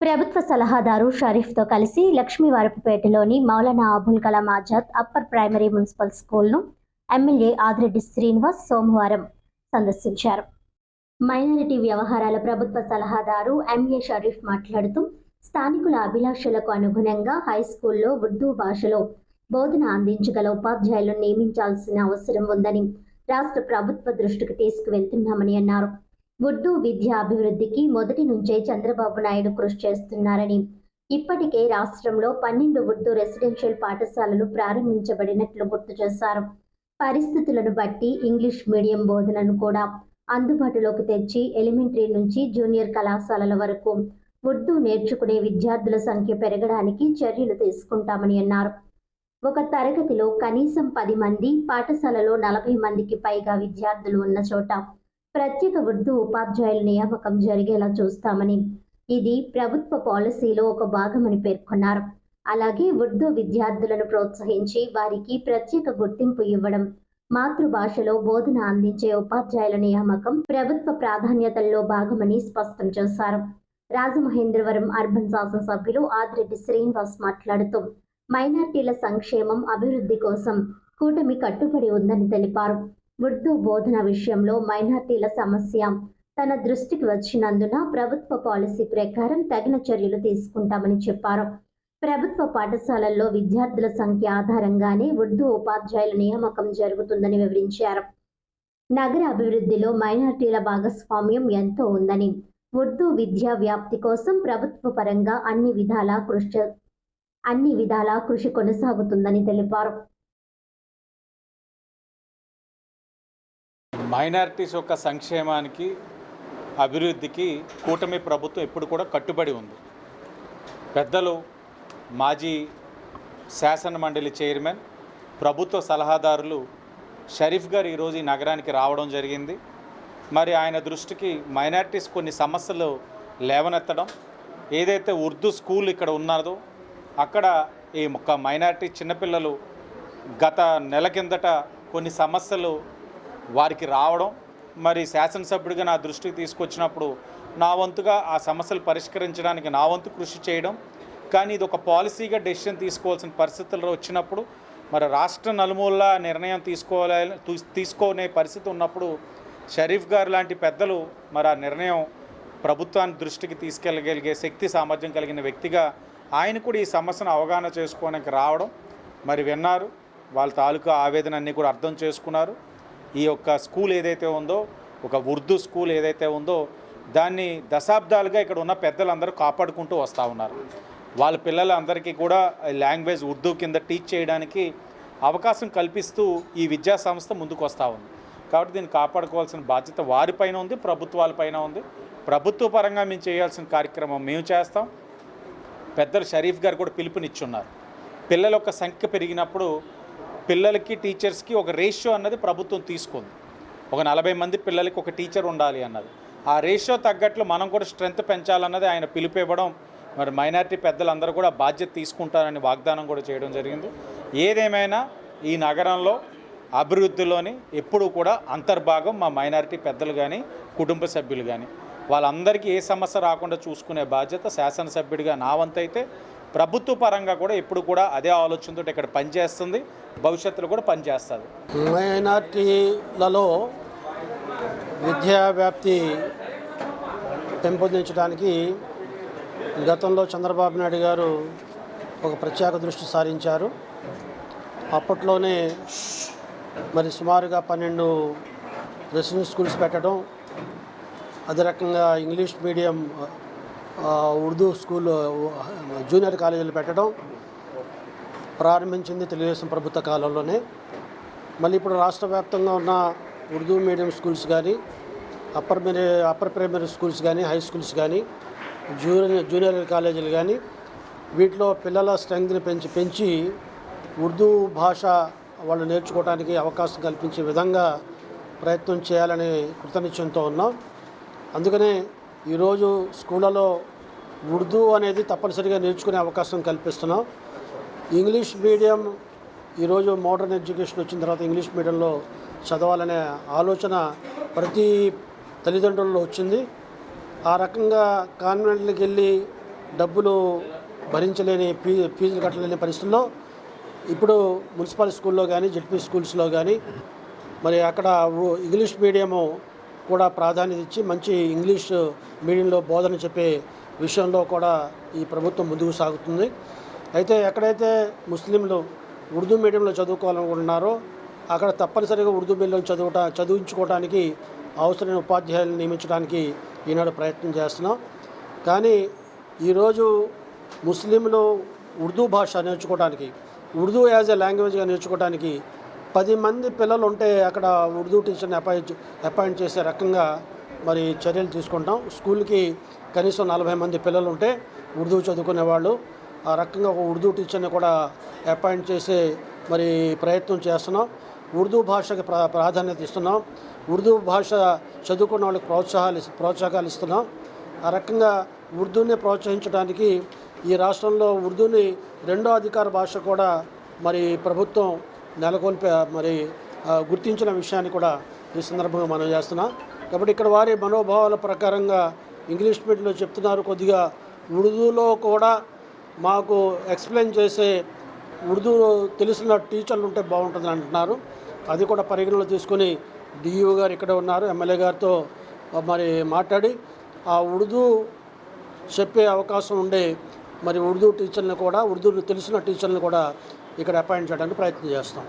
ప్రభుత్వ సలహాదారు షరీఫ్తో కలిసి లక్ష్మీవారపుపేటలోని Maulana Abul Kalam Azad upper primary municipal స్కూల్ను MLA Adireddy Srinivas సోమవారం సందర్శించారు. మైనారిటీ వ్యవహారాల ప్రభుత్వ సలహాదారు ఎంఏ షరీఫ్ మాట్లాడుతూ స్థానికుల అభిలాషలకు అనుగుణంగా హై స్కూల్లో ఉర్దూ భాషలో బోధన అందించగల ఉపాధ్యాయులను నియమించాల్సిన అవసరం ఉందని రాష్ట్ర ప్రభుత్వ దృష్టికి తీసుకువెళ్తున్నామని అన్నారు. గుడ్డు విద్య అభివృద్ధికి మొదటి నుంచే చంద్రబాబు నాయుడు కృషి చేస్తున్నారని. ఇప్పటికే రాష్ట్రంలో పన్నెండు ఉర్దూ రెసిడెన్షియల్ పాఠశాలలు ప్రారంభించబడినట్లు గుర్తు చేశారు. పరిస్థితులను బట్టి ఇంగ్లీష్ మీడియం బోధనను కూడా అందుబాటులోకి తెచ్చి ఎలిమెంటరీ నుంచి జూనియర్ కళాశాలల వరకు ఉర్దూ నేర్చుకునే విద్యార్థుల సంఖ్య పెరగడానికి చర్యలు తీసుకుంటామని అన్నారు. ఒక తరగతిలో కనీసం పది మంది పాఠశాలలో నలభై మందికి పైగా విద్యార్థులు ఉన్న చోట ప్రత్యేక ఉర్దూ ఉపాధ్యాయుల నియామకం జరిగేలా చూస్తామని ఇది ప్రభుత్వ పాలసీలో ఒక భాగమని పేర్కొన్నారు. అలాగే ఉర్దూ విద్యార్థులను ప్రోత్సహించి వారికి ప్రత్యేక గుర్తింపు ఇవ్వడం మాతృభాషలో బోధన అందించే ఉపాధ్యాయుల నియామకం ప్రభుత్వ ప్రాధాన్యతల్లో భాగమని స్పష్టం చేశారు. రాజమహేంద్రవరం అర్బన్ శాసనసభ్యులు ఆదిరెడ్డి శ్రీనివాస్ మాట్లాడుతూ మైనార్టీల సంక్షేమం అభివృద్ధి కోసం కూటమి కట్టుబడి ఉందని తెలిపారు. ఉర్దూ బోధన విషయంలో మైనార్టీల సమస్య. తన దృష్టికి వచ్చినందున ప్రభుత్వ పాలసీ ప్రకారం తగిన చర్యలు తీసుకుంటామని చెప్పారు. ప్రభుత్వ పాఠశాలల్లో విద్యార్థుల సంఖ్య ఆధారంగానే ఉర్దూ ఉపాధ్యాయుల నియామకం జరుగుతుందని వివరించారు. నగర అభివృద్ధిలో మైనార్టీల భాగస్వామ్యం ఎంతో ఉందని ఉర్దూ విద్యా వ్యాప్తి కోసం ప్రభుత్వ పరంగా అన్ని విధాలా కృషి అన్ని విధాలా కృషి కొనసాగుతుందని తెలిపారు. మైనారిటీస్ యొక్క సంక్షేమానికి అభివృద్ధికి కూటమి ప్రభుత్వం ఎప్పుడు కూడా కట్టుబడి ఉంది. పెద్దలు మాజీ శాసన మండలి చైర్మన్ ప్రభుత్వ సలహాదారులు షరీఫ్ గారు ఈరోజు ఈ నగరానికి రావడం జరిగింది. మరి ఆయన దృష్టికి మైనారిటీస్ కొన్ని సమస్యలు లేవనెత్తడం ఏదైతే ఉర్దూ స్కూల్ ఇక్కడ ఉన్నదో అక్కడ ఈ ఒక మైనారిటీ చిన్నపిల్లలు గత నెల కిందట కొన్ని సమస్యలు వారికి రావడం మరి శాసనసభ్యుడిగా నా దృష్టికి తీసుకొచ్చినప్పుడు నా వంతుగా ఆ సమస్యలు పరిష్కరించడానికి నా వంతు కృషి చేయడం. కానీ ఇది ఒక పాలసీగా డెసిషన్ తీసుకోవాల్సిన పరిస్థితుల్లో వచ్చినప్పుడు మరి రాష్ట్ర నలుమూల నిర్ణయం తీసుకోవాలి తీసుకోనే తీసుకునే పరిస్థితి ఉన్నప్పుడు షరీఫ్ గారు లాంటి పెద్దలు మరి ఆ నిర్ణయం ప్రభుత్వాన్ని దృష్టికి తీసుకెళ్ళగలిగే శక్తి సామర్థ్యం కలిగిన వ్యక్తిగా ఆయన కూడా ఈ సమస్యను అవగాహన చేసుకోవడానికి రావడం. మరి విన్నారు వాళ్ళ తాలూకా ఆవేదన అన్నీ కూడా అర్థం చేసుకున్నారు. ఈ యొక్క స్కూల్ ఏదైతే ఉందో ఒక ఉర్దూ స్కూల్ ఏదైతే ఉందో దాన్ని దశాబ్దాలుగా ఇక్కడ ఉన్న పెద్దలందరూ కాపాడుకుంటూ వస్తూ ఉన్నారు. వాళ్ళ పిల్లలందరికీ కూడా లాంగ్వేజ్ ఉర్దూ కింద టీచ్ చేయడానికి అవకాశం కల్పిస్తూ ఈ విద్యా సంస్థ ముందుకు వస్తూ ఉంది. కాబట్టి దీన్ని కాపాడుకోవాల్సిన బాధ్యత వారిపైన ఉంది ప్రభుత్వాలపైన ఉంది. ప్రభుత్వ పరంగా మేము చేయాల్సిన కార్యక్రమం మేము చేస్తాం. పెద్దలు షరీఫ్ గారు కూడా పిలుపునిచ్చున్నారు. పిల్లల యొక్క సంఖ్య పెరిగినప్పుడు పిల్లలకి టీచర్స్కి ఒక రేషియో అన్నది ప్రభుత్వం తీసుకుంది. ఒక నలభై మంది పిల్లలకి ఒక టీచర్ ఉండాలి అన్నది. ఆ రేషియో తగ్గట్లు మనం కూడా స్ట్రెంత్ పెంచాలన్నది ఆయన పిలిపివ్వడం మరి మైనారిటీ పెద్దలందరూ కూడా బాధ్యత తీసుకుంటారని వాగ్దానం కూడా చేయడం జరిగింది. ఏదేమైనా ఈ నగరంలో అభివృద్ధిలోని ఎప్పుడూ కూడా అంతర్భాగం మా మైనారిటీ పెద్దలు కానీ కుటుంబ సభ్యులు కానీ వాళ్ళందరికీ ఏ సమస్య రాకుండా చూసుకునే బాధ్యత శాసనసభ్యుడిగా నా వంతైతే. ప్రభుత్వ పరంగా కూడా ఎప్పుడు కూడా అదే ఆలోచనతో ఇక్కడ పనిచేస్తుంది. భవిష్యత్తులో కూడా పనిచేస్తుంది. మైనార్టీలలో విద్యా వ్యాప్తి పెంపొందించడానికి గతంలో చంద్రబాబు నాయుడు గారు ఒక ప్రత్యేక దృష్టి సారించారు. అప్పట్లోనే మరి సుమారుగా పన్నెండు రెసిడెన్స్ స్కూల్స్ పెట్టడం అదే రకంగా English medium Urdu school junior కాలేజీలు పెట్టడం ప్రారంభించింది తెలుగుదేశం ప్రభుత్వ కాలంలోనే. మళ్ళీ ఇప్పుడు రాష్ట్ర వ్యాప్తంగా ఉన్న ఉర్దూ మీడియం స్కూల్స్ కానీ upper media upper primary schools కానీ హై స్కూల్స్ కానీ జూనియర్ జూనియర్ కాలేజీలు కానీ వీటిలో పిల్లల స్ట్రెంగ్త్ని పెంచి పెంచి ఉర్దూ భాష వాళ్ళు నేర్చుకోవడానికి అవకాశం కల్పించే విధంగా ప్రయత్నం చేయాలని కృతనిశ్చయంతో ఉన్నాం. అందుకనే ఈరోజు స్కూళ్ళలో ఉర్దూ అనేది తప్పనిసరిగా నేర్చుకునే అవకాశం కల్పిస్తున్నాం. ఇంగ్లీష్ మీడియం ఈరోజు మోడర్న్ ఎడ్యుకేషన్ వచ్చిన తర్వాత ఇంగ్లీష్ మీడియంలో చదవాలనే ఆలోచన ప్రతి తల్లిదండ్రుల్లో వచ్చింది. ఆ రకంగా కాన్వెంట్లకు వెళ్ళి డబ్బులు భరించలేని ఫీ ఫీజులు కట్టలేని పరిస్థితుల్లో ఇప్పుడు మున్సిపల్ స్కూల్లో కానీ జెడ్పీ స్కూల్స్లో కానీ మరి అక్కడ ఇంగ్లీష్ మీడియము కూడా ప్రాధాన్యత ఇచ్చి మంచి ఇంగ్లీష్ మీడియంలో బోధన చెప్పే విషయంలో కూడా ఈ ప్రభుత్వం ముందుకు సాగుతుంది. అయితే ఎక్కడైతే ముస్లింలు ఉర్దూ మీడియంలో చదువుకోవాలనుకుంటున్నారో అక్కడ తప్పనిసరిగా ఉర్దూ మీడియంలో చదువుట చదివించుకోవడానికి అవసరమైన ఉపాధ్యాయులను నియమించడానికి ఈనాడు ప్రయత్నం చేస్తున్నాం. కానీ ఈరోజు ముస్లింలు ఉర్దూ భాష నేర్చుకోవడానికి ఉర్దూ యాజ్ ఎ లాంగ్వేజ్గా నేర్చుకోవడానికి పది మంది పిల్లలు ఉంటే అక్కడ ఉర్దూ టీచర్ని అపాయింట్ అపాయింట్ చేసే రకంగా మరి చర్యలు తీసుకుంటాం. స్కూల్కి కనీసం నలభై మంది పిల్లలు ఉంటే ఉర్దూ చదువుకునే వాళ్ళు ఆ రకంగా ఒక ఉర్దూ టీచర్ని కూడా అపాయింట్ చేసే మరి ప్రయత్నం చేస్తున్నాం. ఉర్దూ భాషకి ప్రా ప్రాధాన్యత ఇస్తున్నాం. ఉర్దూ భాష చదువుకున్న వాళ్ళకి ప్రోత్సాహాలు ప్రోత్సాహకాలు ఇస్తున్నాం. ఆ రకంగా ఉర్దూని ప్రోత్సహించడానికి ఈ రాష్ట్రంలో ఉర్దూని రెండో అధికార భాష కూడా మరి ప్రభుత్వం నెలకొల్పే మరి గుర్తించిన విషయాన్ని కూడా ఈ సందర్భంగా మనం చేస్తున్నాం. కాబట్టి ఇక్కడ వారి మనోభావాల ప్రకారంగా ఇంగ్లీష్ మీడియంలో చెప్తున్నారు. కొద్దిగా ఉర్దూలో కూడా మాకు ఎక్స్ప్లెయిన్ చేసే ఉర్దూ తెలిసిన టీచర్లు ఉంటే బాగుంటుంది అంటున్నారు. అది కూడా పరిగణలో తీసుకొని డిఈఓ గారు ఇక్కడ ఉన్నారు. ఎమ్మెల్యే గారితో మరి మాట్లాడి ఆ ఉర్దూ చెప్పే అవకాశం ఉండే మరి ఉర్దూ టీచర్ని కూడా ఉర్దూ తెలిసిన టీచర్ని కూడా ఇక్కడ అపాయింట్ చేయడానికి ప్రయత్నం చేస్తాం.